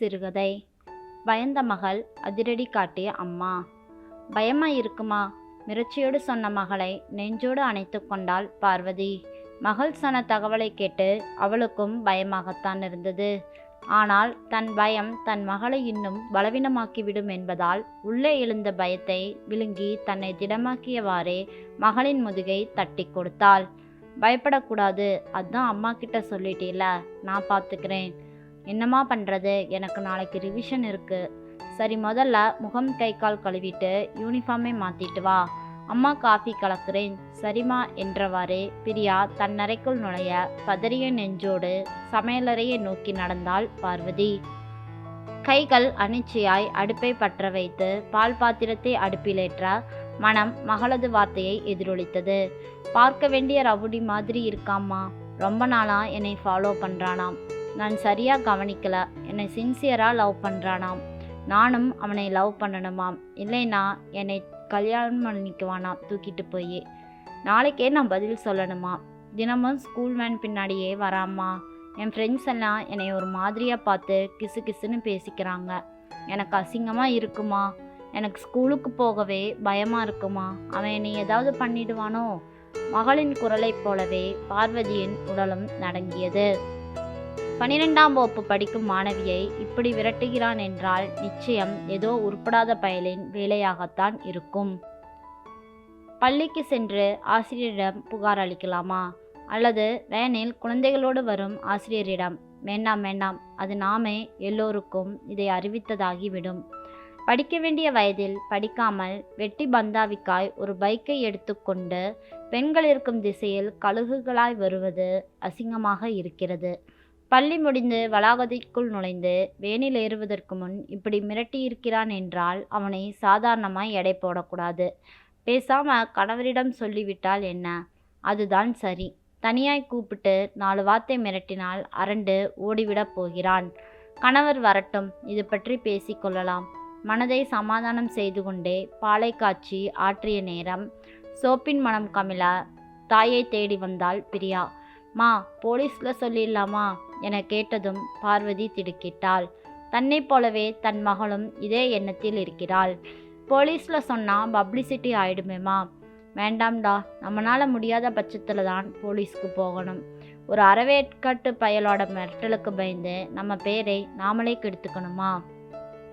சிறுகதை. பயந்த மகள் அதிரடி காட்டிய அம்மா. பயமா இருக்குமா மிரட்சியோடு சொன்ன மகளை நெஞ்சோடு அணைத்து கொண்டாள் பார்வதி. மகள் சொன்ன தகவலை கேட்டு அவளுக்கும் பயமாகத்தான் இருந்தது. ஆனால் தன் பயம் தன் மகளை இன்னும் பலவீனமாக்கிவிடும் என்பதால் உள்ளே எழுந்த பயத்தை விழுங்கி தன்னை திடமாக்கியவாறே மகளின் முதுகை தட்டி கொடுத்தாள். பயப்படக்கூடாது அதான் அம்மா கிட்ட சொல்லிட்டீல நான் பார்த்துக்கிறேன். என்னம்மா பண்ணுறது எனக்கு நாளைக்கு ரிவிஷன் இருக்குது சரி முதல்ல முகம் கை கால் கழுவிட்டு யூனிஃபார்மே மாற்றிட்டு வா. அம்மா காஃபி கலக்கிறேன். சரிம்மா என்றவாறே பிரியா தன்னறைக்குள் நுழைய பதறிய நெஞ்சோடு சமையலறையை நோக்கி நடந்தாள் பார்வதி. கைகள் அனிச்சையாய் அடுப்பை பற்ற வைத்து பால் பாத்திரத்தை அடுப்பிலேற்ற மனம் மகளது வார்த்தையை எதிரொலித்தது. பார்க்க வேண்டிய ரவுடி மாதிரி இருக்காம்மா. ரொம்ப நாளாக என்னை ஃபாலோ பண்ணுறானாம் நான் சரியாக கவனிக்கல. என்னை சின்சியராக லவ் பண்ணுறானாம் நானும் அவனை லவ் பண்ணணுமாம். இல்லைனா என்னை கல்யாணம் பண்ணிக்குவானாம் தூக்கிட்டு போய். நாளைக்கே நான் பதில் சொல்லணுமா தினமும் ஸ்கூல் வேன் பின்னாடியே வராம்மா என் ஃப்ரெண்ட்ஸ் எல்லாம் என்னை ஒரு மாதிரியாக பார்த்து கிசு கிசுன்னு பேசிக்கிறாங்க. எனக்கு அசிங்கமாக இருக்குமா? எனக்கு ஸ்கூலுக்கு போகவே பயமாக இருக்குமா? அவன் என்னை ஏதாவது பண்ணிடுவானோ? மகளின் குரலைப் போலவே பார்வதியின் உடலும் நடங்கியது. பனிரெண்டாம் வகுப்பு படிக்கும் மாணவியை இப்படி விரட்டுகிறான் என்றால் நிச்சயம் ஏதோ உருப்படாத பயலின் வேலையாகத்தான் இருக்கும். பள்ளிக்கு சென்று ஆசிரியரிடம் புகார் அளிக்கலாமா? அல்லது வேனில் குழந்தைகளோடு வரும் ஆசிரியரிடம் வேண்டாம் வேண்டாம் அது நாமே எல்லோருக்கும் இதை அறிவித்ததாகிவிடும். படிக்க வேண்டிய வயதில் படிக்காமல் வெட்டி பந்தாவிக்காய் ஒரு பைக்கை எடுத்துக்கொண்டு பெண்கள் இருக்கும் திசையில் கழுகுகளாய் வருவது அசிங்கமாக இருக்கிறது. பள்ளி முடிந்து வளாகத்திற்குள் நுழைந்து வேனில் ஏறுவதற்கு முன் இப்படி மிரட்டியிருக்கிறான் என்றால் அவனை சாதாரணமாய் எடை போடக்கூடாது. பேசாம கணவரிடம் சொல்லிவிட்டால் என்ன? அதுதான் சரி. தனியாய் கூப்பிட்டு நாலு வார்த்தை மிரட்டினால் அரண்டு ஓடிவிடப் போகிறான். கணவர் வரட்டும் இது பற்றி பேசிக்கொள்ளலாம் மனதை சமாதானம் செய்து கொண்டே பாலை காய்ச்சி ஆற்றிய நேரம் சோப்பின் மனம் கமிழ தாயை தேடி வந்தாள் பிரியா. மா போலீஸில் சொல்லிடலாமா? என கேட்டதும் பார்வதி திடுக்கிட்டாள். தன்னைப் போலவே தன் மகளும் இதே எண்ணத்தில் இருக்கிறாள். போலீஸில் சொன்னால் பப்ளிசிட்டி ஆயிடுமேமா வேண்டாம்டா நம்மளால் முடியாத பட்சத்தில் தான் போலீஸ்க்கு போகணும். ஒரு அறவேற்காட்டு பயலோட மிரட்டலுக்கு பயந்து நம்ம பேரை நாமளே கெடுத்துக்கணுமா?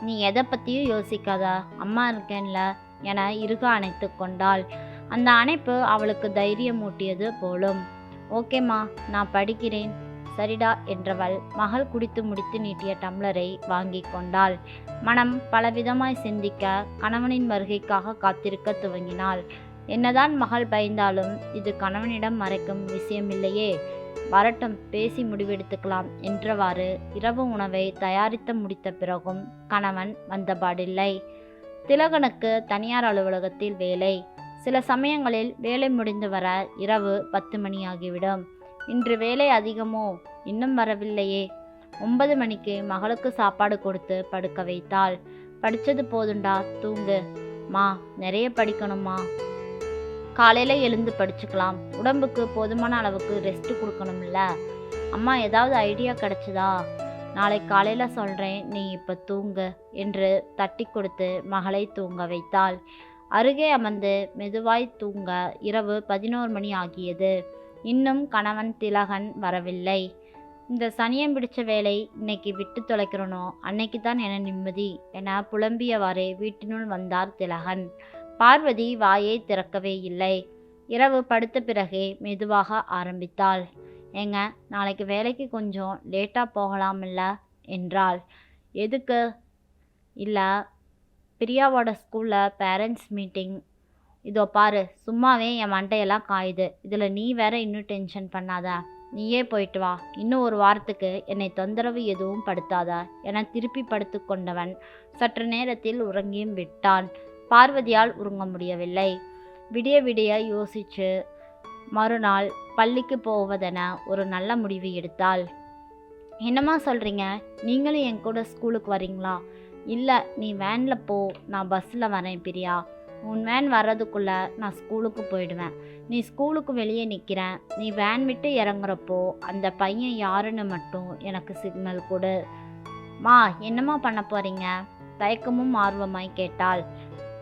நீ எதை பற்றியும் யோசிக்காதா. அம்மா இருக்கேன்ல என இருக அணைத்து கொண்டாள். அந்த அணைப்பு அவளுக்கு தைரியம் ஊட்டியது போலும். ஓகேம்மா நான் படிக்கிறேன். சரிடா என்றவள் மகள் குடித்து முடித்து நீட்டிய டம்ளரை வாங்கி கொண்டாள். மனம் பலவிதமாய் சிந்திக்க கணவனின் வருகைக்காக காத்திருக்க துவங்கினாள். என்னதான் மகள் பயந்தாலும் இது கணவனிடம் மறைக்கும் விஷயமில்லையே. வரட்டும் பேசி முடிவெடுத்துக்கலாம் என்றவாறு இரவு உணவை தயாரித்து முடித்த பிறகும் கணவன் வந்தபாடில்லை. திலகனுக்கு தனியார் அலுவலகத்தில் வேலை. சில சமயங்களில் வேலை முடிந்து வர இரவு பத்து மணியாகிவிடும். இன்று வேலை அதிகமோ? இன்னும் வரவில்லையே. ஒன்பது மணிக்கு மகளுக்கு சாப்பாடு கொடுத்து படுக்க வைத்தாள். படித்தது போதுண்டா தூங்கு. மா நிறைய படிக்கணுமா காலையில் எழுந்து படிச்சுக்கலாம். உடம்புக்கு போதுமான அளவுக்கு ரெஸ்ட் கொடுக்கணும்ல. அம்மா ஏதாவது ஐடியா கிடச்சதா? நாளை காலையில் சொல்கிறேன் நீ இப்போ தூங்கு என்று தட்டி கொடுத்து மகளை தூங்க வைத்தாள். அருகே அமர்ந்து மெதுவாய் தூங்க இரவு பதினோரு மணி ஆகியது. இன்னும் கணவன் திலகன் வரவில்லை. இந்த சனியம் பிடிச்ச வேலை இன்னைக்கு விட்டு தொலைக்கிறனோ? அன்னைக்கு தான் என நிம்மதி என புலம்பியவாறே வீட்டினுள் வந்தார் திலகன். பார்வதி வாயை திறக்கவே இல்லை. இரவு படுத்த பிறகே மெதுவாக ஆரம்பித்தாள். ஏங்க நாளைக்கு வேலைக்கு கொஞ்சம் லேட்டாக போகலாமில்ல? என்றாள். எதுக்கு? இல்லை பிரியாவோட ஸ்கூலில் பேரண்ட்ஸ் மீட்டிங் இதோ பாரு சும்மாவே என் மண்டையெல்லாம் காயுது. இதில் நீ வேற இன்னும் டென்ஷன் பண்ணாத? நீயே போயிட்டு வா. இன்னும் ஒரு வாரத்துக்கு என்னை தொந்தரவு எதுவும் படுத்தாதா? என திருப்பி படுத்து கொண்டவன் சற்று நேரத்தில் உறங்கியும் விட்டான். பார்வதியால் உறங்க முடியவில்லை. விடிய விடிய யோசிச்சு மறுநாள் பள்ளிக்கு போவதென ஒரு நல்ல முடிவு எடுத்தாள். என்னம்மா சொல்கிறீங்க நீங்களும் என் கூட ஸ்கூலுக்கு வரீங்களா? இல்லை நீ வேனில் போ. நான் பஸ்ஸில் வரேன் பிரியா. உன் வேன் வர்றதுக்குள்ளே நான் ஸ்கூலுக்கு போயிடுவேன். நீ ஸ்கூலுக்கு வெளியே நிற்கிறேன் நீ வேன் விட்டு இறங்குறப்போ அந்த பையன் யாருன்னு மட்டும் எனக்கு சிக்னல் கொடு. மா என்னம்மா பண்ண போறீங்க? தயக்கமும் ஆர்வமாய் கேட்டாள்.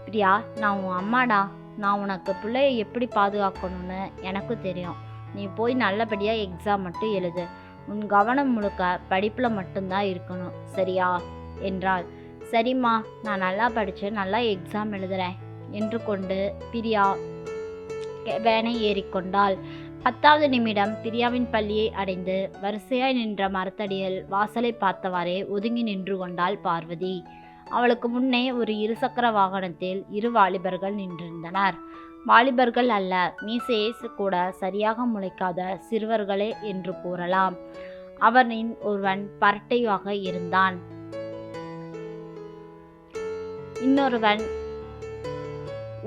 பிரியா நான் உன் அம்மாடா. நான் உனக்கு பிள்ளைய எப்படி பாதுகாக்கணும்னு எனக்கு தெரியும். நீ போய் நல்லபடியாக எக்ஸாம் மட்டும் எழுது. உன் கவனம் முழுக்க படிப்பில் மட்டும்தான் இருக்கணும். சரியா? என்றாள். சரிம்மா நான் நல்லா படித்து நல்லா எக்ஸாம் எழுதுறேன். என்று கொண்டு பிரியா வேனை ஏறிக்கொண்டாள். பத்தாவது நிமிடம் பிரியாவின் பள்ளியை அடைந்து வரிசையாய் நின்ற மரத்தடியில் வாசலை பார்த்தவாறே ஒதுங்கி நின்று கொண்டாள் பார்வதி. அவளுக்கு முன்னே ஒரு இருசக்கர வாகனத்தில் இரு வாலிபர்கள் நின்றிருந்தனர். வாலிபர்கள் அல்ல மீசையை கூட சரியாக முளைக்காத சிறுவர்களே என்று கூறலாம். அவனின் ஒருவன் பரட்டையாக இருந்தான். இன்னொருவன்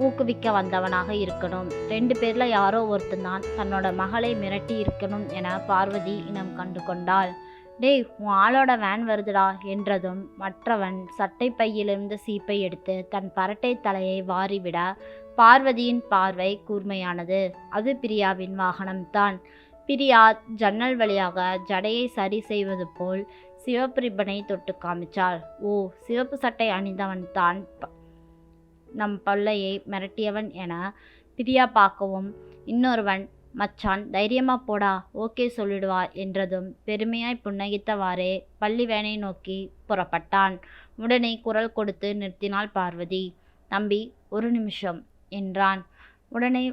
ஊக்குவிக்க வந்தவனாக இருக்கணும். ரெண்டு பேர்ல யாரோ ஒருத்தன் தான் தன்னோட மகளை மிரட்டி இருக்கணும் என பார்வதி இனம் கண்டு கொண்டாள் டேய் உன் ஆளோட வேன் வருதுடா என்றதும் மற்றவன் சட்டை பையிலிருந்து சீப்பை எடுத்து தன் பரட்டை தலையை வாரிவிட பார்வதியின் பார்வை கூர்மையானது. அது பிரியாவின் வாகனம்தான். பிரியா ஜன்னல் வழியாக ஜடையை சரி செய்வது போல் சிவப்பு ரிப்பனை தொட்டு காமிச்சாள். ஓ சிவப்பு சட்டை அணிந்தவன் தான் நம் பல்லையை மிரட்டியவன் என பிரியா பார்க்கவும் இன்னொருவன் மச்சான் தைரியமா போடா ஓகே சொல்லிடுவா என்றதும் பெருமையாய் புன்னகித்தவாறே பள்ளி வேனை நோக்கி புறப்பட்டான். உடனே குரல் கொடுத்து நிறுத்தினாள் பார்வதி. தம்பி ஒரு நிமிஷம் என்றான். உடனே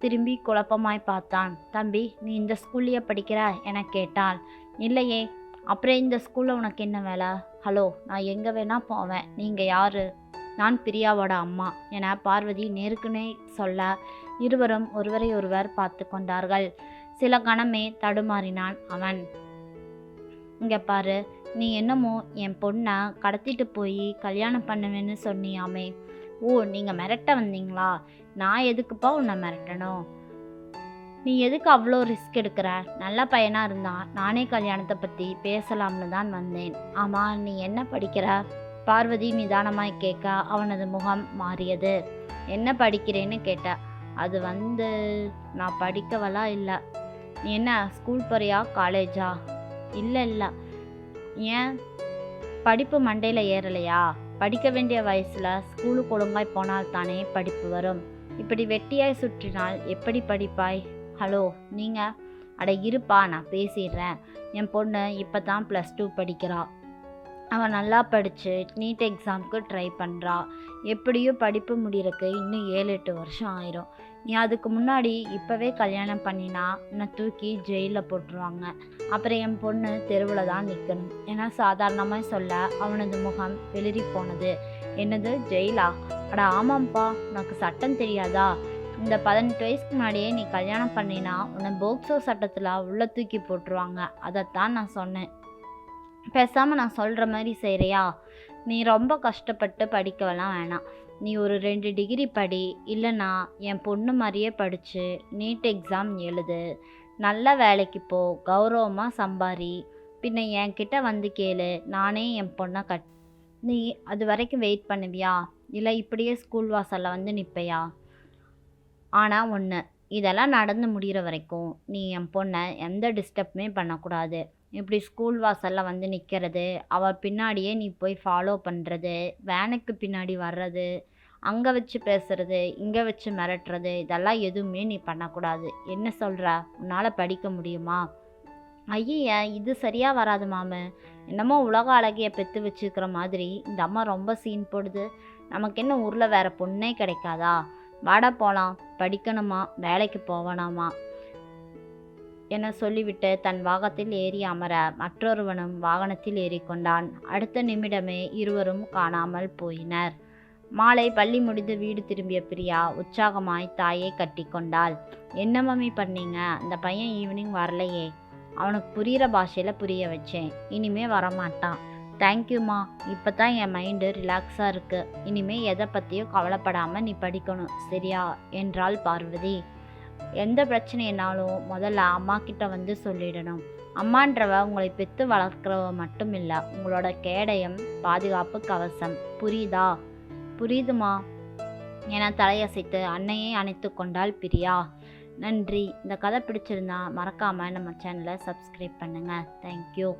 திரும்பி குழப்பமாய் பார்த்தான். தம்பி நீ இந்த ஸ்கூல்லையே படிக்கிறா என கேட்டாள். இல்லையே அப்புறம் இந்த ஸ்கூலில் உனக்கு என்ன வேலை? ஹலோ நான் எங்கே வேணால் போவேன். நீங்கள் யார்? நான் பிரியாவோட அம்மா என பார்வதி நேருக்குனே சொல்ல இருவரும் ஒருவரை ஒருவர் பார்த்து கொண்டார்கள். சில கணமே தடுமாறினான் அவன். இங்கே பாரு நீ என்னமோ என் பொண்ணை கடத்திட்டு போய் கல்யாணம் பண்ணுவேன்னு சொன்னியாமே. ஓ நீங்கள் மிரட்ட வந்தீங்களா? நான் எதுக்குப்பா உன்னை மிரட்டணும்? நீ எதுக்கு அவ்வளோ ரிஸ்க் எடுக்கிற? நல்ல பையனாக இருந்தா நானே கல்யாணத்தை பற்றி பேசலாம்னு தான் வந்தேன். ஆமாம் நீ என்ன படிக்கிற? பார்வதி நிதானமாய் கேட்க அவனது முகம் மாறியது. என்ன படிக்கிறேன்னு கேட்ட அது வந்து நான் படிக்கவெல்லாம் இல்லை. நீ என்ன ஸ்கூல் போறியா காலேஜா இல்லை இல்லை. ஏன்? படிப்பு மண்டையில் ஏறலையா? படிக்க வேண்டிய வயசில் ஸ்கூலுக்கு ஒழுங்காய் போனால் தானே படிப்பு வரும். இப்படி வெட்டியாய் சுற்றினால் எப்படி படிப்பாய்? ஹலோ நீங்கள் அட இருப்பா நான் பேசிடுறேன். என் பொண்ணு இப்போ தான் ப்ளஸ் டூ படிக்கிறா. அவன் நல்லா படித்து நீட் எக்ஸாமுக்கு ட்ரை பண்ணுறா எப்படியோ படிப்பு முடிகிறக்கு இன்னும் ஏழு எட்டு வருஷம் ஆயிரும். நீ அதுக்கு முன்னாடி இப்போவே கல்யாணம் பண்ணினா உன்னை தூக்கி ஜெயிலில் போட்டுருவாங்க. அப்புறம் என் பொண்ணு தெருவில் தான் நிற்கணும் ஏன்னா சாதாரணமாக சொல்ல அவனது முகம் வெளிரி போனது. என்னது ஜெயிலா அட ஆமாம்ப்பா. உனக்கு சட்டம் தெரியாதா? இந்த பதினெட்டு வயசுக்கு முன்னாடியே நீ கல்யாணம் பண்ணினா உன்னை போக்சோ சட்டத்தில் உள்ளே தூக்கி போட்டுருவாங்க. அதைத்தான் நான் சொன்னேன். பேசாமல் நான் சொல்கிற மாதிரி செய்கிறியா நீ ரொம்ப கஷ்டப்பட்டு படிக்கவெல்லாம் வேணாம். நீ ஒரு ரெண்டு டிகிரி படி இல்லைன்னா என் பொண்ணு மாதிரியே படித்து நீட் எக்ஸாம் எழுது. நல்ல வேலைக்கு போ கௌரவமாக சம்பாரி. பின்ன என்கிட்ட வந்து கேளு நானே என் பொண்ணை கட். நீ அது வரைக்கும் வெயிட் பண்ணுவியா? இல்லை இப்படியே ஸ்கூல் வாசலில் வந்து நிற்பையா ஆனால் ஒன்று இதெல்லாம் நடந்து முடிகிற வரைக்கும் நீ என் பொண்ணை எந்த டிஸ்டர்புமே பண்ணக்கூடாது. இப்படி ஸ்கூல் வாசலில் வந்து நிற்கிறது அவள் பின்னாடியே நீ போய் ஃபாலோ பண்ணுறது வேனுக்கு பின்னாடி வர்றது அங்கே வச்சு பேசுறது இங்கே வச்சு மிரட்டுறது இதெல்லாம் எதுவுமே நீ பண்ணக்கூடாது. என்ன சொல்கிற உன்னால் படிக்க முடியுமா? ஐய இது சரியாக வராது மாமு. என்னமோ உலக அழகிய பெற்று வச்சுருக்கிற மாதிரி இந்த அம்மா ரொம்ப சீன் போடுது. நமக்கு என்ன ஊரில் வேற பொண்ணே கிடைக்காதா? வாடா போகலாம் படிக்கணுமா? வேலைக்கு போகணாமா என சொல்லிவிட்டு தன் வாகத்தில் ஏறி அமர மற்றொருவனும் வாகனத்தில் ஏறிக்கொண்டான். அடுத்த நிமிடமே இருவரும் காணாமல் போயினர். மாலை பள்ளி முடிந்து வீடு திரும்பிய பிரியா உற்சாகமாய் தாயை கட்டிக்கொண்டாள் என்ன மம்மி பண்ணீங்க? அந்த பையன் ஈவினிங் வரலையே. அவனுக்கு புரிகிற பாஷையில் புரிய வச்சேன். இனிமே வரமாட்டான். தேங்க்யூம்மா இப்போ தான் என் மைண்டு ரிலாக்ஸாக இருக்குது இனிமே எதை பற்றியும் கவலைப்படாமல் நீ படிக்கணும். சரியா? என்றாள் பார்வதி. எந்த பிரச்சனைனாலும் முதல்ல அம்மா கிட்ட வந்து சொல்லிடணும். அம்மான்றவ உங்களை பெற்று வளர்க்குறவ மட்டும் இல்லை உங்களோட கேடயம் பாதுகாப்பு கவசம். புரியுதா? புரியுதுமா? என தலையசைத்து அன்னையை அணைத்து கொண்டாள் பிரியா. நன்றி. இந்த கதை பிடிச்சிருந்தா மறக்காமல் நம்ம சேனலை சப்ஸ்கிரைப் பண்ணுங்கள் தேங்க்யூ